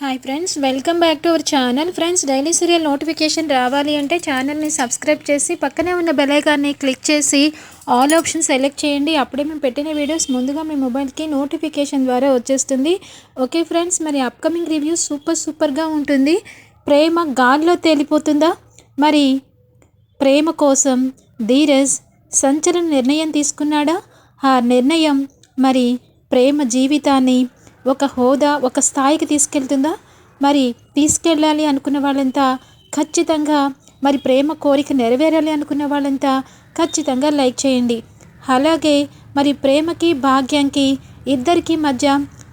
Hi friends welcome back to our channel friends daily serial notification రావాలి అంటే ఛానల్ని subscribe చేసి పక్కనే ఉన్న బెలైకాన్ని క్లిక్ చేసి ఆల్ ఆప్షన్ సెలెక్ట్ చేయండి. అప్పుడే మేము పెట్టిన వీడియోస్ ముందుగా మీ మొబైల్కి నోటిఫికేషన్ ద్వారా వచ్చేస్తుంది. ఓకే ఫ్రెండ్స్ మరి అప్కమింగ్ రివ్యూ సూపర్ సూపర్గా ఉంటుంది. ప్రేమ గాల్లో తేలిపోతుందా? మరి ప్రేమ కోసం ధీరజ్ సంచలన నిర్ణయం తీసుకున్నాడా? ఆ నిర్ణయం మరి ప్రేమ జీవితాన్ని ఒక హోదా ఒక స్థాయికి తీసుకెళ్తుందా? మరి తీసుకెళ్ళాలి అనుకున్న వాళ్ళంతా ఖచ్చితంగా మరి ప్రేమ కోరిక నెరవేరాలి అనుకున్న వాళ్ళంతా ఖచ్చితంగా లైక్ చేయండి. అలాగే మరి ప్రేమకి భాగ్యానికి ఇద్దరికి మధ్య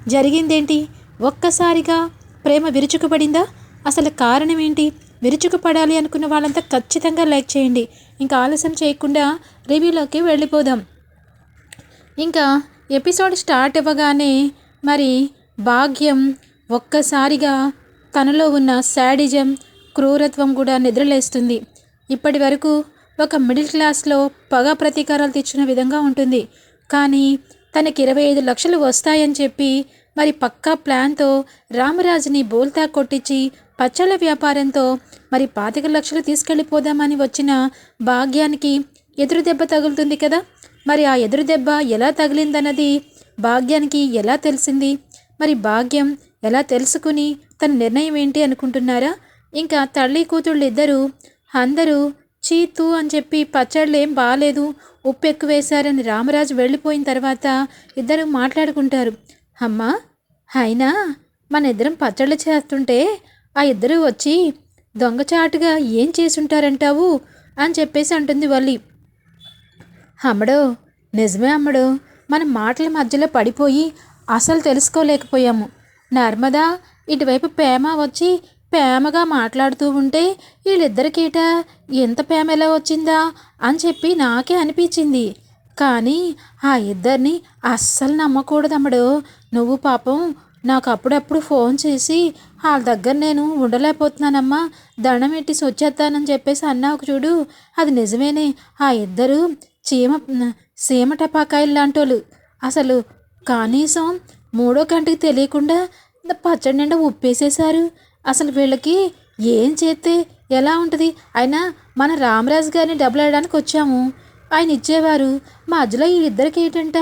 జరిగిందేంటి? ఒక్కసారిగా ప్రేమ విరుచుకుపడిందా? అసలు కారణం ఏంటి? విరుచుకుపడాలి అనుకున్న వాళ్ళంతా ఖచ్చితంగా లైక్ చేయండి. ఇంకా ఆలస్యం చేయకుండా రివ్యూలోకి వెళ్ళిపోదాం. ఇంకా ఎపిసోడ్ స్టార్ట్ అవ్వగానే మరి భాగ్యం ఒక్కసారిగా తనలో ఉన్న శాడిజం క్రూరత్వం కూడా నిద్రలేస్తుంది. ఇప్పటి వరకు ఒక మిడిల్ క్లాస్లో పగ ప్రతీకారాలు తెచ్చిన విధంగా ఉంటుంది. కానీ తనకి ఇరవై ఐదు లక్షలు వస్తాయని చెప్పి మరి పక్కా ప్లాన్తో రామరాజుని బోల్తా కొట్టించి పచ్చళ్ళ వ్యాపారంతో మరి పాతిక లక్షలు తీసుకెళ్ళిపోదామని వచ్చిన భాగ్యానికి ఎదురు దెబ్బ తగులుతుంది కదా? మరి ఆ ఎదురు దెబ్బ ఎలా తగిలిందన్నది భాగ్యానికి ఎలా తెలిసింది? మరి భాగ్యం ఎలా తెలుసుకుని తన నిర్ణయం ఏంటి అనుకుంటున్నారా? ఇంకా తల్లి కూతుళ్ళు ఇద్దరూ అందరూ చీతు అని చెప్పి పచ్చళ్ళు ఏం బాగాలేదు ఉప్పు ఎక్కువ వేశారని రామరాజు వెళ్ళిపోయిన తర్వాత ఇద్దరు మాట్లాడుకుంటారు. అమ్మా అయినా మన ఇద్దరం పచ్చళ్ళు చేస్తుంటే ఆ ఇద్దరు వచ్చి దొంగచాటుగా ఏం చేసుంటారంటావు? అని చెప్పేసి అంటుంది వల్లి. అమ్మడో నిజమే అమ్మడు మన మాటల మధ్యలో పడిపోయి అసలు తెలుసుకోలేకపోయాము. నర్మదా ఇటువైపు ప్రేమ వచ్చి ప్రేమగా మాట్లాడుతూ ఉంటే వీళ్ళిద్దరికీట ఎంత ప్రేమ ఎలా వచ్చిందా అని చెప్పి నాకే అనిపించింది. కానీ ఆ ఇద్దరిని అస్సలు నమ్మకూడదమ్మడు. నువ్వు పాపం నాకు అప్పుడప్పుడు ఫోన్ చేసి వాళ్ళ దగ్గర నేను ఉండలేకపోతున్నానమ్మా దండం ఎట్టి వచ్చేస్తానని చెప్పేసి అన్నావు చూడు. అది నిజమేనే. ఆ ఇద్దరు చీమ సీమటపాకాయలు లాంటోళ్ళు అసలు కనీసం మూడో గంటకి తెలియకుండా పచ్చడి నిండా ఉప్పేసేశారు. అసలు వీళ్ళకి ఏం చేస్తే ఎలా ఉంటుంది? అయినా మన రామరాజు గారిని డబ్బులు అడడానికి వచ్చాము. ఆయన ఇచ్చేవారు మధ్యలో ఈ ఇద్దరికి ఏంటంట?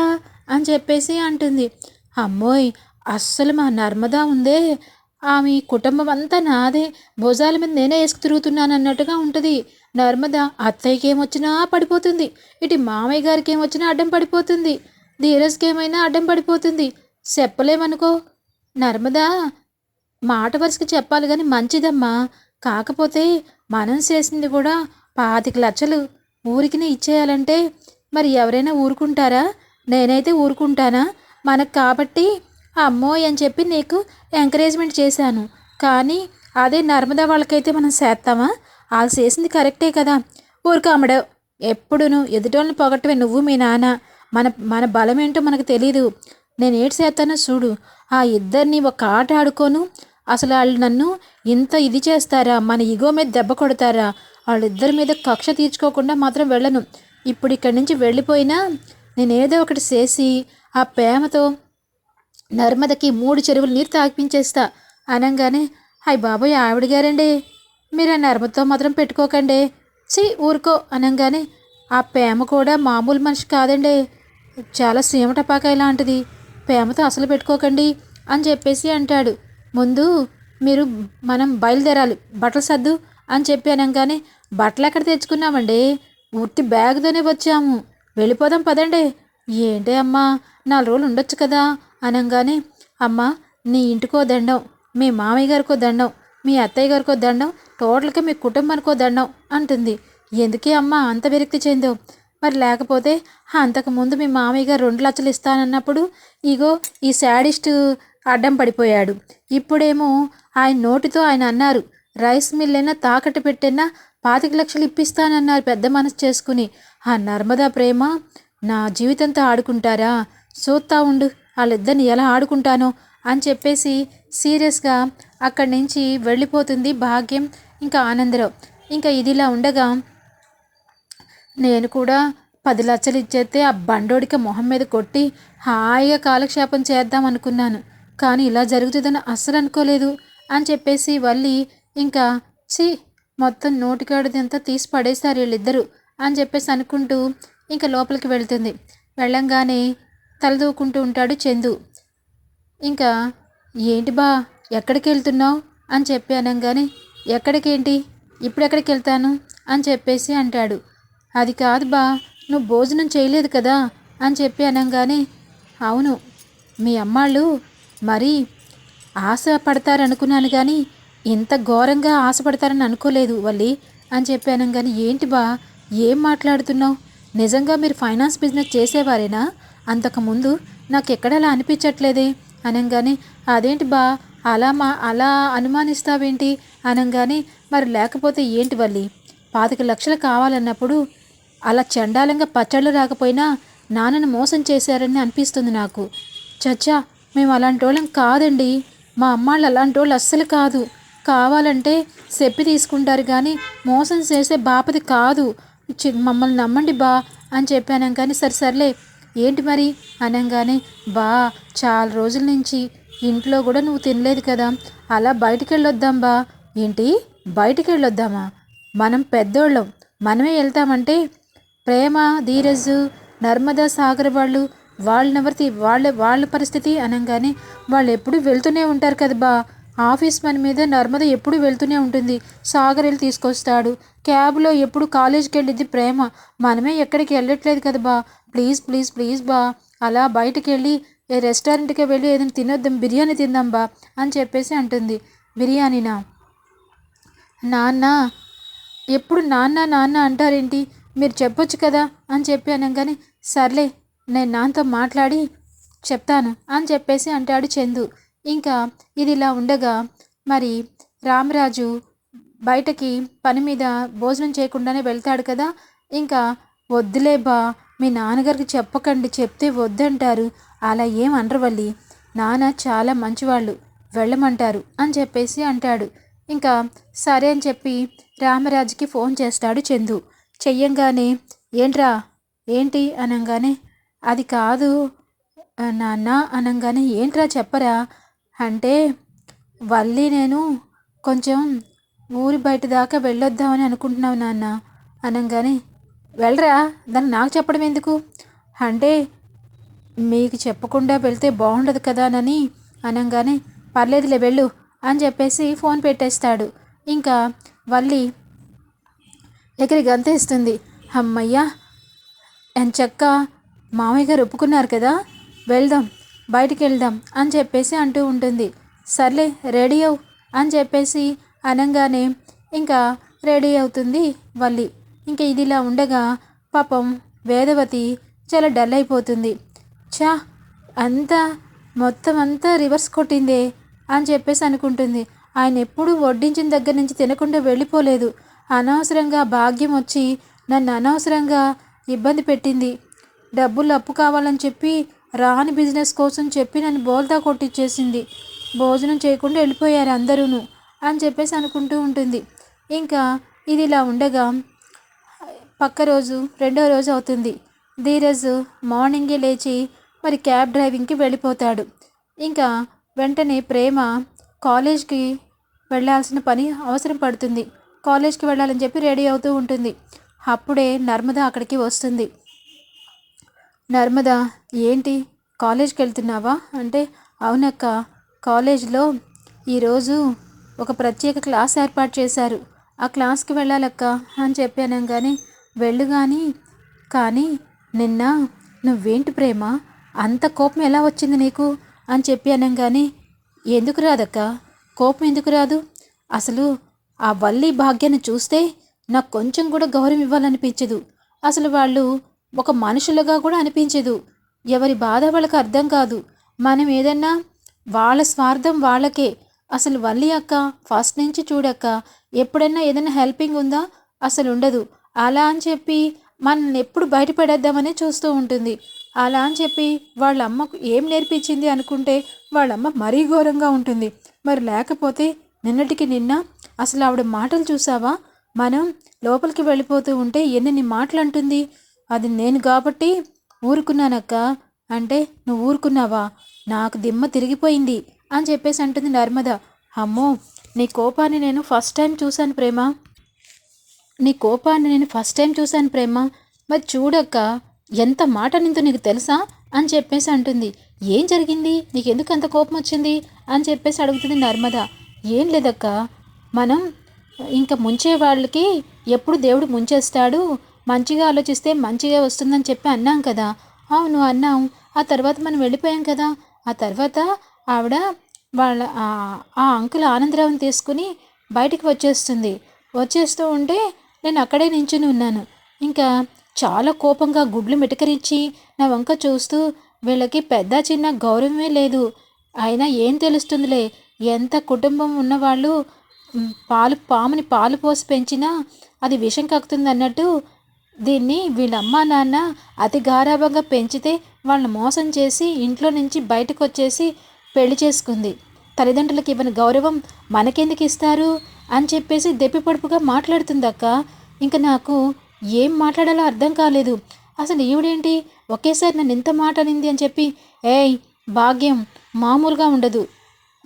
అని చెప్పేసి అంటుంది. అమ్మోయ్ అస్సలు మా నర్మదా ఉందే. ఆమె కుటుంబం అంతా నాదే. భుజాల మీద నేనే వేసుకు తిరుగుతున్నాను అన్నట్టుగా ఉంటుంది. నర్మద అత్తయ్యకి ఏమొచ్చినా పడిపోతుంది. ఇటు మామయ్య గారికి ఏమొచ్చినా అడ్డం పడిపోతుంది. ధీరజ్కి ఏమైనా అడ్డం పడిపోతుంది. చెప్పలేమనుకో. నర్మదా మాట వరుసకి చెప్పాలి కానీ మంచిదమ్మా. కాకపోతే మనం చేసింది కూడా పాతిక లక్షలు ఊరికినే ఇచ్చేయాలంటే మరి ఎవరైనా ఊరుకుంటారా? నేనైతే ఊరుకుంటానా? మనకు కాబట్టి అమ్మో అని చెప్పి నీకు ఎంకరేజ్మెంట్ చేశాను. కానీ అదే నర్మదా వాళ్ళకైతే మనం చేస్తామా? వాళ్ళు చేసింది కరెక్టే కదా. ఊరుకామడు ఎప్పుడును ఎదుటోళ్ళని పొగట్టవే నువ్వు మీ నాన్న. మన మన బలం ఏంటో మనకు తెలీదు. నేను ఏడు చేస్తానో చూడు. ఆ ఇద్దరిని ఒక ఆట ఆడుకోను. అసలు వాళ్ళు నన్ను ఇంత ఇది చేస్తారా? మన ఇగో మీద దెబ్బ కొడతారా? వాళ్ళిద్దరి మీద కక్ష తీర్చుకోకుండా మాత్రం వెళ్ళను. ఇప్పుడు ఇక్కడి నుంచి వెళ్ళిపోయినా నేను ఏదో ఒకటి చేసి ఆ ప్రేమతో నర్మదకి మూడు చెరువులు నీరు తాగిపించేస్తా. అనగానే హాయ్ బాబోయ్ ఆవిడ గారండి మీరు ఆ నర్మతో మాత్రం పెట్టుకోకండి. చి ఊరుకో అనగానే. ఆ ప్రేమ కూడా మామూలు మనిషి కాదండి. చాలా సీమటపాకాయ లాంటిది. ప్రేమతో అసలు పెట్టుకోకండి అని చెప్పేసి అంటాడు. ముందు మీరు మనం బయలుదేరాలి. బట్టలు సర్దు అని చెప్పి అనగానే బట్టలు ఎక్కడ తెచ్చుకున్నామండి? ఉత్తి బ్యాగ్తోనే వచ్చాము. వెళ్ళిపోదాం పదండి. ఏంటి అమ్మా నాలుగు రోజులు ఉండొచ్చు కదా? అనగానే అమ్మ నీ ఇంటికో దండం మీ మామయ్య గారికో దండం మీ అత్తయ్య గారికో దండం టోటల్గా మీ కుటుంబానికో దండం అంటుంది. ఎందుకే అమ్మ అంత విరక్తి చెందావు? మరి లేకపోతే అంతకుముందు మీ మామయ్య గారు రెండు లక్షలు ఇస్తానన్నప్పుడు ఇగో ఈ శాడిస్ట్ అడ్డం పడిపోయాడు. ఇప్పుడేమో ఆయన నోటితో ఆయన అన్నారు రైస్ మిల్ అయినా తాకట్టు పెట్టినా పాతిక లక్షలు ఇప్పిస్తానన్నారు పెద్ద మనసు చేసుకుని. ఆ నర్మదా ప్రేమ నా జీవితంతో ఆడుకుంటారా? చూస్తా ఉండు వాళ్ళిద్దరిని ఎలా ఆడుకుంటానో? అని చెప్పేసి సీరియస్గా అక్కడి నుంచి వెళ్ళిపోతుంది భాగ్యం ఇంకా ఆనందరావు. ఇంకా ఇదిలా ఉండగా నేను కూడా పది లక్షలు ఇచ్చేస్తే ఆ బండోడికి మొహం మీద కొట్టి హాయిగా కాలక్షేపం చేద్దాం అనుకున్నాను. కానీ ఇలా జరుగుతుందని అస్సలు అనుకోలేదు అని చెప్పేసి వల్లి ఇంకా చి మొత్తం నోటికాడిదంతా తీసి పడేశారు వీళ్ళిద్దరూ అని చెప్పేసి అనుకుంటూ ఇంకా లోపలికి వెళ్తుంది. వెళ్ళంగానే తలదూకుంటూ ఉంటాడు చందు. ఇంకా ఏంటి బా ఎక్కడికి వెళ్తున్నావు అని చెప్పి అనగానే ఎక్కడికేంటి? ఇప్పుడు ఎక్కడికి వెళ్తాను అని చెప్పేసి అంటాడు. అది కాదు బా నువ్వు భోజనం చేయలేదు కదా? అని చెప్పి అనగానే అవును మీ అమ్మాళ్ళు మరీ ఆశ పడతారనుకున్నాను కానీ ఇంత ఘోరంగా ఆశపడతారని అనుకోలేదు వల్లి అని చెప్పి అనగానే ఏంటి బా ఏం మాట్లాడుతున్నావు? నిజంగా మీరు ఫైనాన్స్ బిజినెస్ చేసేవారేనా? అంతకుముందు నాకు ఎక్కడ అలా అనిపించట్లేదే? అనగానే అదేంటి బా? అలా మా అలా అనుమానిస్తావేంటి? అనగానే మరి లేకపోతే ఏంటి వల్లి? పాతిక లక్షలు కావాలన్నప్పుడు అలా చండాలంగా పచ్చళ్ళు రాకపోయినా నాన్నను మోసం చేశారని అనిపిస్తుంది నాకు. చచ్చా మేము అలాంటి వాళ్ళం కాదండి. మా అమ్మాళ్ళు అలాంటి వాళ్ళు అస్సలు కాదు. కావాలంటే చెప్పి తీసుకుంటారు కానీ మోసం చేసే బాపది కాదు. మమ్మల్ని నమ్మండి బా అని చెప్పాను కానీ సరే సర్లే. ఏంటి మరి? అనగానే బా చాలా రోజుల నుంచి ఇంట్లో కూడా నువ్వు తినలేదు కదా. అలా బయటికి వెళ్ళొద్దాం బా ఏంటి? బయటికి వెళ్ళొద్దామా మనం పెద్దోళ్ళం. మనమే వెళ్తామంటే ప్రేమ ధీరజ్ నర్మదా సాగర్ వాళ్ళు వాళ్ళనెవరి వాళ్ళ వాళ్ళ పరిస్థితి అనగానే వాళ్ళు ఎప్పుడు వెళ్తూనే ఉంటారు కదా బా ఆఫీస్ మన మీద నర్మద ఎప్పుడు వెళ్తూనే ఉంటుంది. సాగర్ వెళ్ళి తీసుకొస్తాడు. క్యాబ్లో ఎప్పుడు కాలేజీకి వెళ్ళిద్ది ప్రేమ. మనమే ఎక్కడికి వెళ్ళట్లేదు కదా బా ప్లీజ్ ప్లీజ్ ప్లీజ్ బా. అలా బయటికి వెళ్ళి ఏ రెస్టారెంట్కి వెళ్ళి ఏదైనా తినొద్దాం బిర్యానీ తిందాం బా అని చెప్పేసి అంటుంది. బిర్యానీనా? నాన్న ఎప్పుడు నాన్న నాన్న అంటారేంటి? మీరు చెప్పొచ్చు కదా అని చెప్పి అనగానే సర్లే నేను నాన్నతో మాట్లాడి చెప్తాను అని చెప్పేసి అంటాడు చందు. ఇంకా ఇది ఇలా ఉండగా మరి రామరాజు బయటకి పని మీద భోజనం చేయకుండానే వెళ్తాడు కదా. ఇంకా వద్దులే బా మీ నాన్నగారికి చెప్పకండి చెప్తే వద్దంటారు. అలా ఏం అనరువల్లి. నాన్న చాలా మంచివాళ్ళు వెళ్ళమంటారు అని చెప్పేసి అంటాడు. ఇంకా సరే అని చెప్పి రామరాజుకి ఫోన్ చేస్తాడు చందు. చెయ్యంగానే ఏంట్రా ఏంటి? అనగానే అది కాదు నాన్న అనగానే ఏంట్రా చెప్పరా? అంటే వల్లి నేను కొంచెం ఊరి బయట దాకా వెళ్ళొద్దామని అనుకుంటున్నావు నాన్న. అనగానే వెళ్ళరా? దాన్ని నాకు చెప్పడం ఎందుకు అంటే మీకు చెప్పకుండా వెళ్తే బాగుండదు కదానని అనగానే పర్లేదులే వెళ్ళు అని చెప్పేసి ఫోన్ పెట్టేస్తాడు. ఇంకా వల్లి ఎగిరి గంతేస్తుంది. అమ్మయ్యా ఎంచక్క మామయ్య గారు ఒప్పుకున్నారు కదా? వెళ్దాం బయటికి వెళ్దాం అని చెప్పేసి అంటూ ఉంటుంది. సర్లే రెడీ అవు అని చెప్పేసి అనగానే ఇంకా రెడీ అవుతుంది వల్లి. ఇంకా ఇదిలా ఉండగా పాపం వేదవతి చాలా డల్ అయిపోతుంది. చా అంతా మొత్తం అంతా రివర్స్ కొట్టిందే అని చెప్పేసి అనుకుంటుంది. ఆయన ఎప్పుడూ వడ్డించిన దగ్గర నుంచి తినకుండా వెళ్ళిపోలేదు. అనవసరంగా భాగ్యం వచ్చి నన్ను అనవసరంగా ఇబ్బంది పెట్టింది. డబ్బులు అప్పు కావాలని చెప్పి రాని బిజినెస్ కోసం చెప్పి నన్ను బోల్తా కొట్టించేసింది భోజనం చేయకుండా వెళ్ళిపోయారు అందరూను అని చెప్పేసి అనుకుంటూ ఉంటుంది. ఇంకా ఇది ఇలా ఉండగా పక్క రోజు రెండో రోజు అవుతుంది. ధీరజ్ మార్నింగే లేచి మరి క్యాబ్ డ్రైవింగ్కి వెళ్ళిపోతాడు. ఇంకా వెంటనే ప్రేమ కాలేజ్కి వెళ్ళాల్సిన పని అవసరం పడుతుంది. కాలేజ్కి వెళ్ళాలని చెప్పి రెడీ అవుతూ ఉంటుంది. అప్పుడే నర్మద అక్కడికి వస్తుంది. నర్మద ఏంటి? కాలేజ్కి వెళ్తున్నావా? అంటే అవునక్క కాలేజ్లో ఈరోజు ఒక ప్రత్యేక క్లాస్ ఏర్పాటు చేశారు. ఆ క్లాస్కి వెళ్ళాలక్క అని చెప్పాను కానీ వెళ్ళు కానీ కానీ నిన్న నువ్వేంటి ప్రేమ? అంత కోపం ఎలా వచ్చింది నీకు? అని చెప్పి అనగానే ఎందుకు రాదక్క? కోపం ఎందుకు రాదు? అసలు ఆ వల్లి భాగ్యాన్ని చూస్తే నాకు కొంచెం కూడా గౌరవం ఇవ్వాలనిపించదు. అసలు వాళ్ళు ఒక మనుషులుగా కూడా అనిపించదు. ఎవరి బాధ వాళ్ళకి అర్థం కాదు. మనం ఏదన్నా వాళ్ళ స్వార్థం వాళ్ళకే. అసలు వల్లి అక్క ఫస్ట్ నుంచి చూడక్క. ఎప్పుడైనా ఏదైనా హెల్పింగ్ ఉందా? అసలు ఉండదు. అలా అని చెప్పి మనల్ని ఎప్పుడు బయటపడేద్దామనే చూస్తూ ఉంటుంది. అలా అని చెప్పి వాళ్ళ అమ్మకు ఏం నేర్పించింది అనుకుంటే వాళ్ళమ్మ మరీ ఘోరంగా ఉంటుంది. మరి లేకపోతే నిన్నటికి నిన్న అసలు ఆవిడ మాటలు చూసావా? మనం లోపలికి వెళ్ళిపోతూ ఉంటే ఎన్నెన్ని మాటలు అంటుంది అది నేను కాబట్టి ఊరుకున్నానక్క. అంటే నువ్వు ఊరుకున్నావా? నాకు దిమ్మ తిరిగిపోయింది అని చెప్పేసి అంటుంది నర్మద. అమ్మో నీ కోపాన్ని నేను ఫస్ట్ టైం చూశాను ప్రేమ. నీ కోపాన్ని నేను ఫస్ట్ టైం చూశాను ప్రేమ. మరి చూడక్క. ఎంత మాట నిందో నీకు తెలుసా? అని చెప్పేసి అంటుంది. ఏం జరిగింది? నీకు ఎందుకు అంత కోపం వచ్చింది అని చెప్పేసి అడుగుతుంది నర్మద. ఏం లేదక్క. మనం ఇంకా ముంచే వాళ్ళకి ఎప్పుడు దేవుడు ముంచేస్తాడు? మంచిగా ఆలోచిస్తే మంచిగా వస్తుందని చెప్పి అన్నాం కదా. అవును అన్నాం. ఆ తర్వాత మనం వెళ్ళిపోయాం కదా. ఆ తర్వాత ఆవిడ వాళ్ళ ఆ అంకుల్ ఆనందరావుని తీసుకుని బయటికి వచ్చేస్తుంది. వచ్చేస్తూ ఉంటే నేను అక్కడే నించుని ఉన్నాను. ఇంకా చాలా కోపంగా గుడ్లు మిటకరించి నా వంక చూస్తూ వీళ్ళకి పెద్ద చిన్న గౌరవమే లేదు. అయినా ఏం తెలుస్తుందిలే? ఎంత కుటుంబం ఉన్నవాళ్ళు పాలు పాముని పాలు పోసి పెంచినా అది విషం కక్కుతుంది అన్నట్టు దీన్ని వీళ్ళమ్మ నాన్న అతి గారాభంగా పెంచితే వాళ్ళని మోసం చేసి ఇంట్లో నుంచి బయటకు వచ్చేసి పెళ్ళి చేసుకుంది. తల్లిదండ్రులకు ఇవ్వని గౌరవం మనకెందుకు ఇస్తారు? అని చెప్పేసి దెప్పిపడుపుగా మాట్లాడుతుంది అక్క ఇంకా నాకు ఏం మాట్లాడాలో అర్థం కాలేదు. అసలు ఈవిడేంటి? ఒకేసారి నన్ను ఎంత మాట అనింది అని చెప్పి ఏయ్ భాగ్యం మామూలుగా ఉండదు.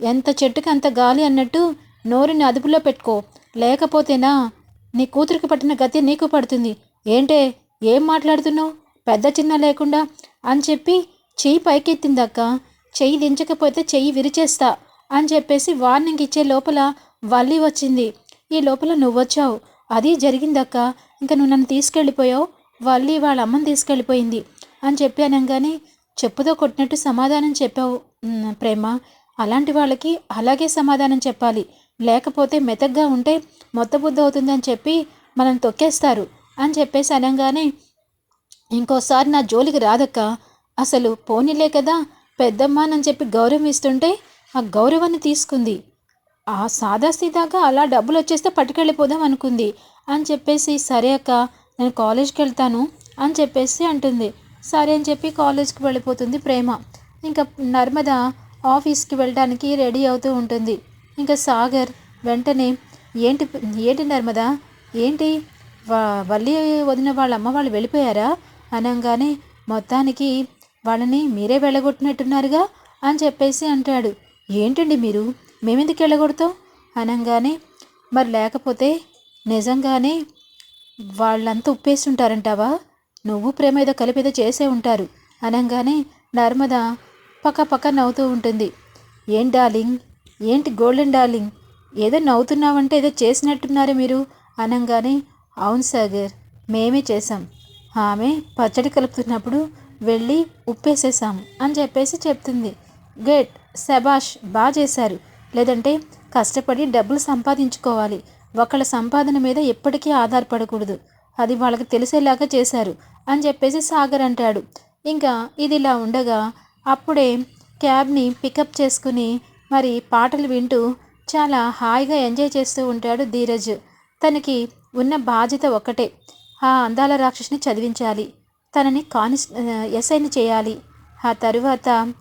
ఎంత చెట్టుకి అంత గాలి అన్నట్టు నోరుని అదుపులో పెట్టుకో. లేకపోతేనా? నీ కూతురికి పట్టిన గతి నీకు పడుతుంది. ఏంటే? ఏం మాట్లాడుతున్నావు? పెద్ద చిన్న లేకుండా అని చెప్పి చెయ్యి పైకెత్తిందక్క చెయ్యి దించకపోతే చెయ్యి విరిచేస్తా అని చెప్పేసి వార్నింగ్ ఇచ్చే లోపల వల్లి వచ్చింది. ఈ లోపల నువ్వొచ్చావు. అది జరిగిందక్క ఇంకా నువ్వు నన్ను తీసుకెళ్ళిపోయావు వాళ్ళు వాళ్ళ అమ్మని తీసుకెళ్ళిపోయింది అని చెప్పి అనగానే చెప్పుతో కొట్టినట్టు సమాధానం చెప్పావు ప్రేమ. అలాంటి వాళ్ళకి అలాగే సమాధానం చెప్పాలి. లేకపోతే మెతగ్గా ఉంటే మొత్త బుద్ధి అవుతుందని చెప్పి మనం తొక్కేస్తారు అని చెప్పేసి అనగానే ఇంకోసారి నా జోలికి రాదక్క. అసలు పోనీలే కదా పెద్దమ్మానని చెప్పి గౌరవం ఇస్తుంటే ఆ గౌరవాన్ని తీసుకుంది. ఆ సాదాసీదాగా అలా డబ్బులు వచ్చేస్తే పట్టుకెళ్ళిపోదాం అనుకుంది. అని చెప్పేసి సరే అక్క నేను కాలేజ్కి వెళ్తాను అని చెప్పేసి అంటుంది. సరే అని చెప్పి కాలేజ్కి వెళ్ళిపోతుంది ప్రేమ. ఇంకా నర్మద ఆఫీస్కి వెళ్ళడానికి రెడీ అవుతూ ఉంటుంది. ఇంకా సాగర్ వెంటనే ఏంటి ఏంటి నర్మద? ఏంటి? వల్లి వదిన వాళ్ళ అమ్మ వాళ్ళు వెళ్ళిపోయారా? అనగానే మొత్తానికి వాళ్ళని మీరే వెళ్ళగొట్టినట్టున్నారుగా? అని చెప్పేసి అంటాడు. ఏంటండి మీరు? మేమెందుకు వెళ్ళగొడతాం? అనగానే మరి లేకపోతే నిజంగానే వాళ్ళంతా ఉప్పేసి ఉంటారంటావా నువ్వు ప్రేమ ఏదో కలిపి ఏదో చేసే ఉంటారు. అనగానే నర్మద పక్క పక్క నవ్వుతూ ఉంటుంది. ఏం డార్లింగ్? ఏంటి గోల్డెన్ డార్లింగ్? ఏదో నవ్వుతున్నావంటే ఏదో చేసినట్టున్నారు మీరు. అనగానే అవును సాగర్ మేమే చేసాం ఆమె పచ్చడి కలుపుతున్నప్పుడు వెళ్ళి ఉప్పేసేసాం అని చెప్పేసి చెప్తుంది. గేట్ శబాష్ బాగా చేశారు. లేదంటే కష్టపడి డబ్బులు సంపాదించుకోవాలి. ఒకళ్ళ సంపాదన మీద ఎప్పటికీ ఆధారపడకూడదు. అది వాళ్ళకి తెలిసేలాగా చేశారు అని చెప్పేసి సాగర్ అంటాడు. ఇంకా ఇది ఇలా ఉండగా అప్పుడే క్యాబ్ని పికప్ చేసుకుని మరి పాటలు వింటూ చాలా హాయిగా ఎంజాయ్ చేస్తూ ఉంటాడు ధీరజ్. తనకి ఉన్న బాధ్యత ఒక్కటే ఆ అందాల రాక్షసుని చదివించాలి. తనని కానిస్ ఎస్ఐని చేయాలి. ఆ తరువాత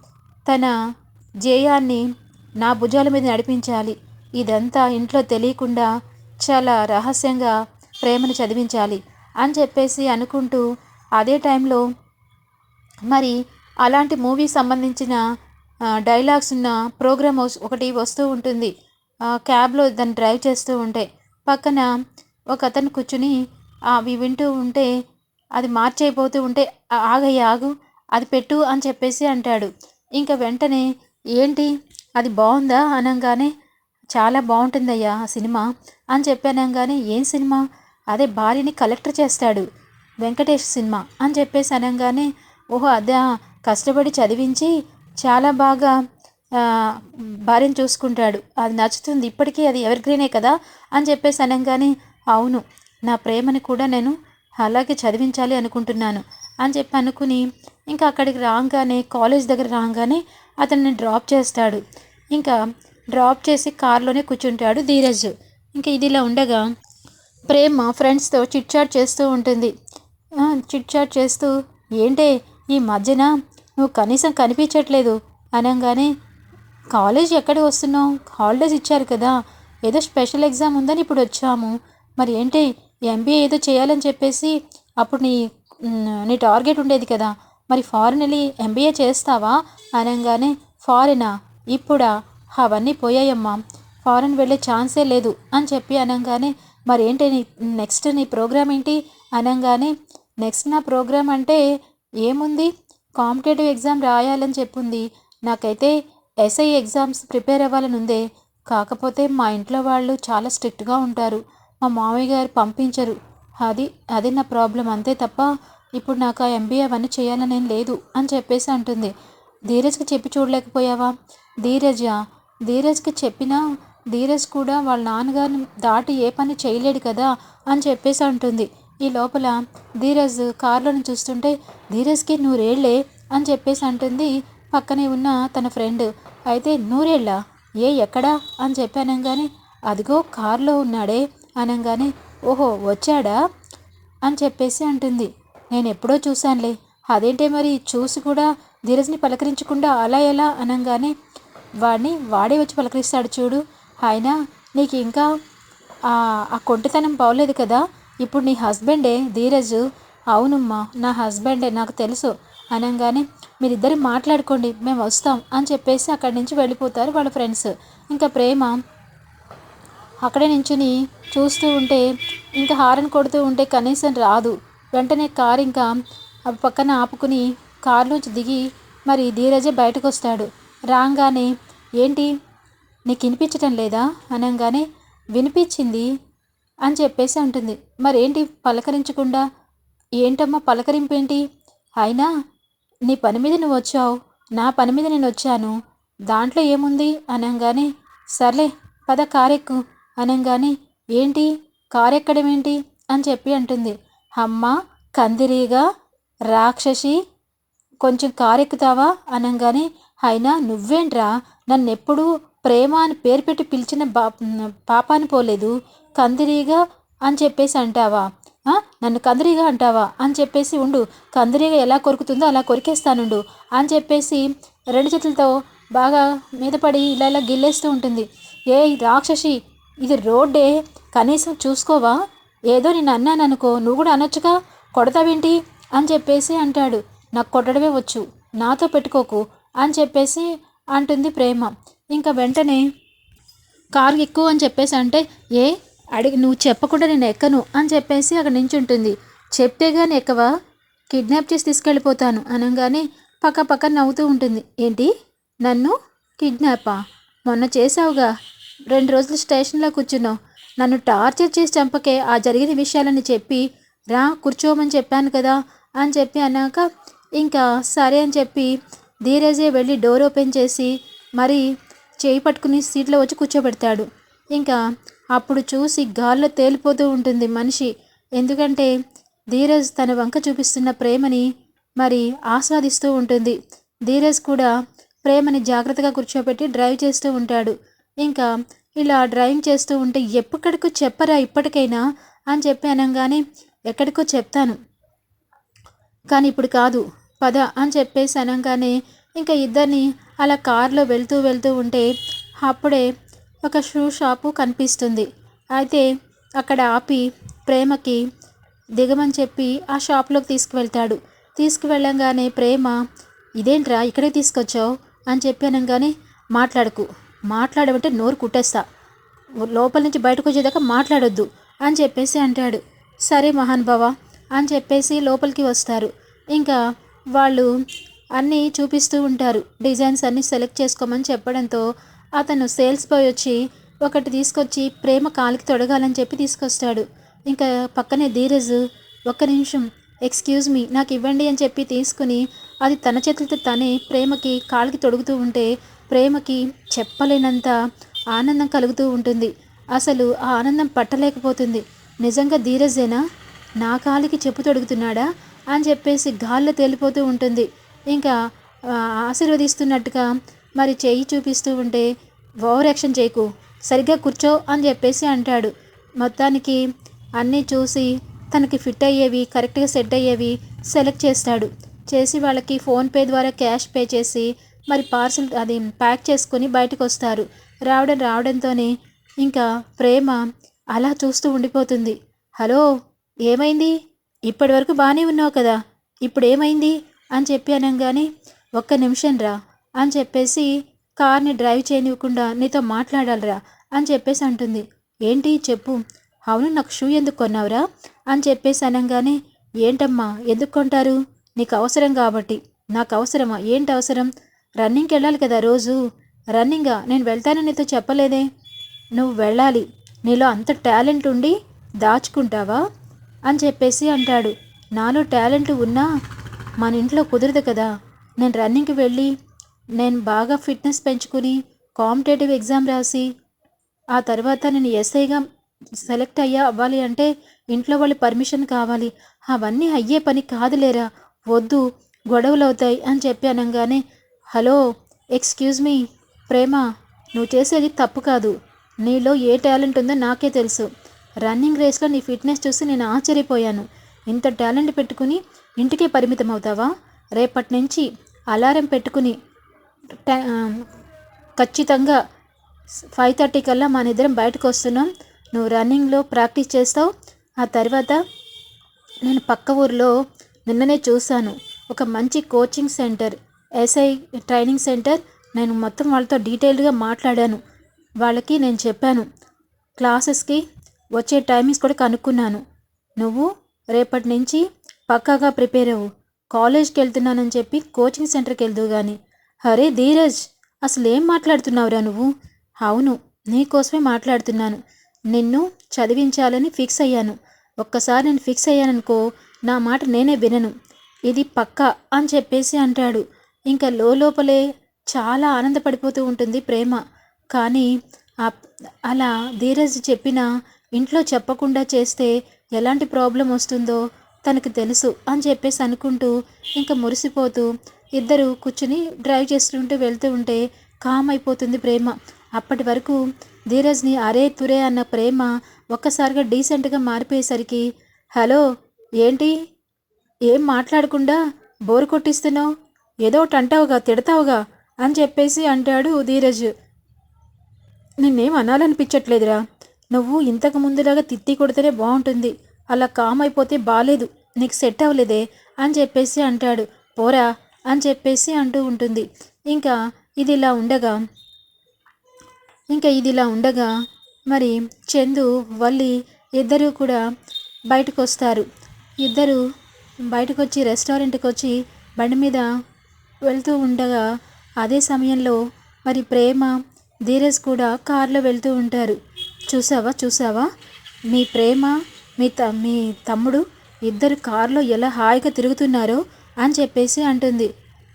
తన జేయాన్ని నా భుజాల మీద నడిపించాలి. ఇదంతా ఇంట్లో తెలియకుండా చాలా రహస్యంగా ప్రేమను చదివించాలి అని చెప్పేసి అనుకుంటూ అదే టైంలో మరి అలాంటి మూవీ సంబంధించిన డైలాగ్స్ ఉన్న ప్రోగ్రామ్ ఒకటి వస్తూ ఉంటుంది. క్యాబ్లో దాన్ని డ్రైవ్ చేస్తూ ఉంటే పక్కన ఒక అతను కూర్చుని అవి వింటూ ఉంటే అది మార్చైపోతూ ఉంటే ఆగయ్య ఆగు అది పెట్టు అని చెప్పేసి అంటాడు. ఇంకా వెంటనే ఏంటి? అది బాగుందా అనగానే చాలా బాగుంటుందయ్యా ఆ సినిమా. అని చెప్పానంగానే ఏం సినిమా? అదే భార్యని కలెక్టర్ చేస్తాడు వెంకటేష్ సినిమా అని చెప్పేసి అనగానే ఓహో అదే కష్టపడి చదివించి చాలా బాగా భార్యను చూసుకుంటాడు. అది నచ్చుతుంది. ఇప్పటికీ అది ఎవరిగ్రీనే కదా అని చెప్పేసి అనగానే అవును నా ప్రేమని కూడా నేను అలాగే చదివించాలి అనుకుంటున్నాను అని చెప్పి అనుకుని ఇంకా అక్కడికి రాగానే కాలేజ్ దగ్గర రాగానే అతన్ని డ్రాప్ చేస్తాడు. ఇంకా డ్రాప్ చేసి కారులోనే కూర్చుంటాడు ధీరజ్. ఇంకా ఇదిలా ఉండగా ప్రేమ ఫ్రెండ్స్తో చిట్ చాట్ చేస్తూ ఉంటుంది. చిట్ చాట్ చేస్తూ ఏంటే ఈ మధ్యన నువ్వు కనీసం కనిపించట్లేదు. అనగానే కాలేజ్ ఎక్కడ వస్తున్నావు? హాలిడేస్ ఇచ్చారు కదా. ఏదో స్పెషల్ ఎగ్జామ్ ఉందని ఇప్పుడు వచ్చాము. మరి ఏంటి ఎంబీఏ ఏదో చేయాలని చెప్పేసి అప్పుడు నీ నీ టార్గెట్ ఉండేది కదా. మరి ఫారెన్ వెళ్ళి ఎంబీఏ చేస్తావా? అనగానే ఫారెనా ఇప్పుడా? అవన్నీ పోయాయమ్మా. ఫారెన్ వెళ్ళే ఛాన్సే లేదు అని చెప్పి అనగానే మరి నీ నెక్స్ట్ నీ ప్రోగ్రామ్ ఏంటి? అనగానే నెక్స్ట్ నా ప్రోగ్రామ్ అంటే ఏముంది? కాంపిటేటివ్ ఎగ్జామ్ రాయాలని చెప్పింది. నాకైతే ఎస్ఐ ఎగ్జామ్స్ ప్రిపేర్ అవ్వాలని ఉందే. కాకపోతే మా ఇంట్లో వాళ్ళు చాలా స్ట్రిక్ట్గా ఉంటారు. మా మామయ్య గారు పంపించరు. అది అది నా ప్రాబ్లం అంతే తప్ప ఇప్పుడు నాకు ఆ ఎంబీఏ అవన్నీ చేయాలని లేదు అని చెప్పేసి అంటుంది. ధీరజ్కి చెప్పి చూడలేకపోయావా? ధీరజ ధీరజ్కి చెప్పినా ధీరజ్ కూడా వాళ్ళ నాన్నగారిని దాటి ఏ పని చేయలేడు కదా అని చెప్పేసి అంటుంది. ఈ లోపల ధీరజ్ కారులోని చూస్తుంటే ధీరజ్కి నూరేళ్ళే అని చెప్పేసి అంటుంది పక్కనే ఉన్న తన ఫ్రెండ్. అయితే నూరేళ్ళ? ఏ ఎక్కడా? అని చెప్పి అనగానే అదిగో కారులో ఉన్నాడే అనగానే ఓహో వచ్చాడా? అని చెప్పేసి అంటుంది. నేను ఎప్పుడో చూశానులే. అదేంటే మరి చూసి కూడా ధీరజ్ని పలకరించకుండా అలా ఎలా? అనగానే వాడిని వాడే వచ్చి పలకరిస్తాడు చూడు. ఆయన నీకు ఇంకా ఆ కొంటితనం బాగోలేదు కదా. ఇప్పుడు నీ హస్బెండే ధీరజు అవునమ్మా నా హస్బెండే నాకు తెలుసు. అనగానే మీరిద్దరు మాట్లాడుకోండి మేము వస్తాం అని చెప్పేసి అక్కడి నుంచి వెళ్ళిపోతారు వాళ్ళ ఫ్రెండ్స్. ఇంకా ప్రేమ అక్కడే నించుని చూస్తూ ఉంటే ఇంకా హారన్ కొడుతూ ఉంటే కనీసం రాదు. వెంటనే కారు ఇంకా పక్కన ఆపుకుని కారులోంచి దిగి మరి ధీరజే బయటకు వస్తాడు రాగానే ఏంటి? నీకు వినిపించటం లేదా? అనగానే వినిపించింది అని చెప్పేసి అంటుంది. మరేంటి పలకరించకుండా? ఏంటమ్మా పలకరింపేంటి? అయినా నీ పని మీద నువ్వు వచ్చావు నా పని మీద నేను వచ్చాను దాంట్లో ఏముంది? అనగానే సర్లే పద కారెక్కు. అనగానే ఏంటి? కారెక్కడం ఏంటి అని చెప్పి అంటుంది. అమ్మ కందిరీగా రాక్షసి కొంచెం కారెక్కుతావా? అనగానే అయినా నువ్వేంట్రా? నన్నెప్పుడు ప్రేమ అని పేరు పెట్టి పిలిచిన బా పాపాని పోలేదు. కందిరీగా అని చెప్పేసి అంటావా? నన్ను కందిరీగా అంటావా? అని చెప్పేసి ఉండు. కందిరీగా ఎలా కొరుకుతుందో అలా కొరికేస్తానుండు అని చెప్పేసి రెండు చేతులతో బాగా మీద పడి ఇలా ఇలా గిల్లేస్తూ ఉంటుంది. ఏ రాక్షసి ఇది రోడ్డే. కనీసం చూసుకోవా? ఏదో నేను అన్నాను అనుకో నువ్వు కూడా అనొచ్చుగా? కొడతావేంటి? అని చెప్పేసి అంటాడు. నాకు కొట్టడమే వచ్చు. నాతో పెట్టుకోకు అని చెప్పేసి అంటుంది ప్రేమ. ఇంకా వెంటనే కారు ఎక్కువ అని చెప్పేసి అంటే ఏ అడిగి నువ్వు చెప్పకుండా నేను ఎక్కను అని చెప్పేసి అక్కడ నించుంటుంది. చెప్తే కానీ ఎక్కవా కిడ్నాప్ చేసి తీసుకెళ్ళిపోతాను అనగానే పక్క పక్క నవ్వుతూ ఉంటుంది. ఏంటి? నన్ను కిడ్నాపా? మొన్న చేసావుగా రెండు రోజులు స్టేషన్లో కూర్చున్నావు. నన్ను టార్చర్ చేసి చంపకే ఆ జరిగిన విషయాలని చెప్పి రా కూర్చోమని చెప్పాను కదా అని చెప్పి అన్నాక ఇంకా సరే అని చెప్పి ధీరజే వెళ్ళి డోర్ ఓపెన్ చేసి మరి చేయి పట్టుకుని సీట్లో వచ్చి కూర్చోబెడతాడు. ఇంకా అప్పుడు చూసి గాల్లో తేలిపోతూ ఉంటుంది మనిషి. ఎందుకంటే ధీరజ్ తన వంక చూపిస్తున్న ప్రేమని మరి ఆస్వాదిస్తూ ఉంటుంది. ధీరజ్ కూడా ప్రేమని జాగ్రత్తగా కూర్చోబెట్టి డ్రైవ్ చేస్తూ ఉంటాడు. ఇంకా ఇలా డ్రైవింగ్ చేస్తూ ఉంటే ఎప్పటికో చెప్పరా ఇప్పటికైనా అని చెప్పి అనగానే ఎక్కడికో చెప్తాను. కానీ ఇప్పుడు కాదు. పద అని చెప్పేసి అనగానే ఇంకా ఇద్దరిని అలా కారులో వెళ్తూ వెళ్తూ ఉంటే అప్పుడే ఒక షూ షాపు కనిపిస్తుంది. అయితే అక్కడ ఆపి ప్రేమకి దిగమని చెప్పి ఆ షాప్లోకి తీసుకువెళ్తాడు. తీసుకువెళ్ళంగానే ప్రేమ ఇదేంట్రా ఇక్కడే తీసుకొచ్చావు? అని చెప్పి అనగానే మాట్లాడకు మాట్లాడమంటే నోరు కుట్టేస్తా. లోపల నుంచి బయటకు వచ్చేదాకా మాట్లాడొద్దు అని చెప్పేసి అంటాడు. సరే మహానుభావ అని చెప్పేసి లోపలికి వస్తారు. ఇంకా వాళ్ళు అన్నీ చూపిస్తూ ఉంటారు. డిజైన్స్ అన్నీ సెలెక్ట్ చేసుకోమని చెప్పడంతో అతను సేల్స్ బాయ్ వచ్చి ఒకటి తీసుకొచ్చి ప్రేమ కాలికి తొడగాలని చెప్పి తీసుకొస్తాడు. ఇంకా పక్కనే ధీరజ్ ఒక్క నిమిషం ఎక్స్క్యూజ్ మీ నాకు ఇవ్వండి అని చెప్పి తీసుకుని అది తన చేతులతో తనే ప్రేమకి కాలికి తొడుగుతూ ఉంటే ప్రేమకి చెప్పలేనంత ఆనందం కలుగుతూ ఉంటుంది. అసలు ఆ ఆనందం పట్టలేకపోతుంది. నిజంగా ధీరజేనా? నా కాలికి చెప్పు తొడుగుతున్నాడా? అని చెప్పేసి గాల్లో తేలిపోతూ ఉంటుంది. ఇంకా ఆశీర్వదిస్తున్నట్టుగా మరి చేయి చూపిస్తూ ఉంటే ఓవర్ యాక్షన్ చేయకు సరిగ్గా కూర్చో అని చెప్పేసి అంటాడు. మొత్తానికి అన్నీ చూసి తనకి ఫిట్ అయ్యేవి కరెక్ట్గా సెట్ అయ్యేవి సెలెక్ట్ చేస్తాడు. చేసి వాళ్ళకి ఫోన్పే ద్వారా క్యాష్ పే చేసి మరి పార్సిల్ అది ప్యాక్ చేసుకొని బయటకు వస్తారు రావడం రావడంతోనే ఇంకా ప్రేమ అలా చూస్తూ ఉండిపోతుంది. హలో ఏమైంది? ఇప్పటి వరకు బాగానే ఉన్నావు కదా? ఇప్పుడు ఏమైంది అని చెప్పి అనగానే ఒక్క నిమిషం రా అని చెప్పేసి కార్ని డ్రైవ్ చేయనివ్వకుండా నీతో మాట్లాడాలిరా అని చెప్పేసి అంటుంది. ఏంటి? చెప్పు. అవును నాకు షూ ఎందుకు కొన్నావురా? అని చెప్పేసి అనగానే ఏంటమ్మా? ఎందుకు కొంటారు? నీకు అవసరం కాబట్టి. నాకు అవసరమా? ఏంటి అవసరం? రన్నింగ్కి వెళ్ళాలి కదా రోజు. రన్నింగా? నేను వెళ్తానని నీతో చెప్పలేదే. నువ్వు వెళ్ళాలి. నీలో అంత టాలెంట్ ఉండి దాచుకుంటావా? అని చెప్పేసి అంటాడు. నాలో టాలెంట్ ఉన్నా మన ఇంట్లో కుదరదు కదా. నేను రన్నింగ్కి వెళ్ళి నేను బాగా ఫిట్నెస్ పెంచుకుని కాంపిటేటివ్ ఎగ్జామ్ రాసి ఆ తర్వాత నేను ఎస్ఐగా సెలెక్ట్ అయ్యా అవ్వాలి అంటే ఇంట్లో వాళ్ళ పర్మిషన్ కావాలి. అవన్నీ అయ్యే పని కాదులేరా. వద్దు గొడవలు అవుతాయి అని చెప్పి అనగానే హలో ఎక్స్క్యూజ్ మీ ప్రేమ నువ్వు చేసేది తప్పు కాదు. నీలో ఏ టాలెంట్ ఉందో నాకే తెలుసు. రన్నింగ్ రేస్లో నీ ఫిట్నెస్ చూసి నేను ఆశ్చర్యపోయాను. ఇంత టాలెంట్ పెట్టుకుని ఇంటికే పరిమితం అవుతావా రేపటి నుంచి అలారం పెట్టుకుని ఖచ్చితంగా ఫైవ్ థర్టీ కల్లా మన ఇద్దరం బయటకు వస్తున్నాం నువ్వు రన్నింగ్లో ప్రాక్టీస్ చేస్తావు. ఆ తర్వాత నేను పక్క ఊరిలో నిన్ననే చూశాను. ఒక మంచి coaching center S I training center. నేను మొత్తం వాళ్ళతో డీటెయిల్డ్గా మాట్లాడాను. వాళ్ళకి నేను చెప్పాను. క్లాసెస్కి వచ్చే టైమింగ్స్ కూడా కనుక్కున్నాను. నువ్వు రేపటి నుంచి పక్కాగా ప్రిపేర్ అవ్వు. కాలేజ్కి వెళ్తున్నానని చెప్పి కోచింగ్ సెంటర్కి వెళ్దు కానీ అరే ధీరజ్ అసలు ఏం మాట్లాడుతున్నావురా నువ్వు? అవును నీకోసమే మాట్లాడుతున్నాను. నిన్ను చదివించాలని ఫిక్స్ అయ్యాను. ఒక్కసారి నేను ఫిక్స్ అయ్యాననుకో నా మాట నేనే వినను. ఇది పక్కా అని చెప్పేసి అంటాడు. ఇంకా లోపలే చాలా ఆనందపడిపోతూ ఉంటుంది ప్రేమ. కానీ అలా ధీరజ్ చెప్పిన ఇంట్లో చెప్పకుండా చేస్తే ఎలాంటి ప్రాబ్లం వస్తుందో తనకు తెలుసు అని చెప్పేసి అనుకుంటూ ఇంకా మురిసిపోతూ ఇద్దరు కూర్చుని డ్రైవ్ చేస్తుంటూ వెళ్తూ ఉంటే కామ్ అయిపోతుంది ప్రేమ. అప్పటి వరకు ధీరజ్ని అరే తురే అన్న ప్రేమ ఒక్కసారిగా డీసెంట్గా మారిపోయేసరికి హలో ఏంటి? ఏం మాట్లాడకుండా బోరు కొట్టిస్తున్నావు? ఏదో ఒకటి అంటావుగా తిడతావుగా? అని చెప్పేసి అంటాడు ధీరజ్. నిన్నేం అనాలనిపించట్లేదురా. నువ్వు ఇంతకు ముందులాగా తిత్తి కొడితేనే బాగుంటుంది. అలా కామ్ అయిపోతే బాలేదు నీకు సెట్ అవ్వలేదే అని చెప్పేసి అంటాడు. పోరా అని చెప్పేసి అంటూ ఉంటుంది. ఇంకా ఇది ఇలా ఉండగా ఇంకా ఇది ఇలా ఉండగా మరి చందు వల్లి ఇద్దరూ కూడా బయటకు వస్తారు ఇద్దరు బయటకు వచ్చి రెస్టారెంట్కి వచ్చి బండి మీద వెళ్తూ ఉండగా అదే సమయంలో మరి ప్రేమ ధీరజ్ కూడా కారులో వెళ్తూ ఉంటారు. చూసావా చూసావా? మీ ప్రేమ మీ త మీ తమ్ముడు ఇద్దరు కారులో ఎలా హాయిగా తిరుగుతున్నారో అని చెప్పేసి అంటుంది.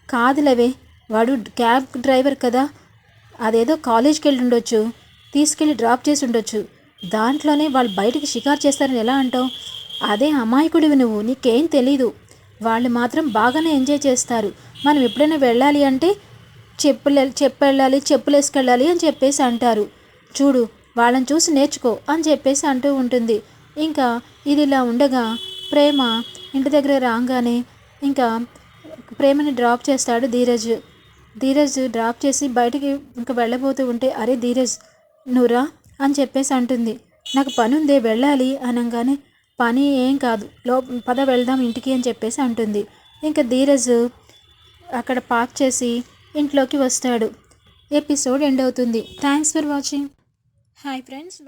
కాదులేవే వాడు క్యాబ్ డ్రైవర్ కదా. అదేదో కాలేజ్కి వెళ్ళి ఉండొచ్చు తీసుకెళ్ళి డ్రాప్ చేసి ఉండొచ్చు దాంట్లోనే వాళ్ళు బయటికి షికారు చేస్తారని ఎలా అంటావు? అదే అమాయకుడివి నువ్వు నీకేం తెలీదు. వాళ్ళు మాత్రం బాగానే ఎంజాయ్ చేస్తారు. మనం ఎప్పుడైనా వెళ్ళాలి అంటే చెప్పులు చెప్పు వెళ్ళాలి చెప్పులు వేసుకెళ్ళాలి అని చెప్పేసి అంటారు. చూడు వాళ్ళని చూసి నేర్చుకో అని చెప్పేసి అంటూ ఉంటుంది. ఇంకా ఇది ఇలా ఉండగా ప్రేమ ఇంటి దగ్గర రాగానే ఇంకా ప్రేమని డ్రాప్ చేస్తాడు ధీరజ్. ధీరజ్ డ్రాప్ చేసి బయటికి ఇంకా వెళ్ళబోతూ ఉంటే అరే ధీరజ్ నువ్వురా అని చెప్పేసి అంటుంది. నాకు పని ఉందే వెళ్ళాలి అనగానే పని ఏం కాదు లో పద వెళ్దాం ఇంటికి అని చెప్పేసి అంటుంది. ఇంకా ధీరజ్ అక్కడ పార్క్ చేసి ఇంట్లోకి వస్తాడు. ఎపిసోడ్ ఎండ్ అవుతుంది. Thanks for watching. Hi friends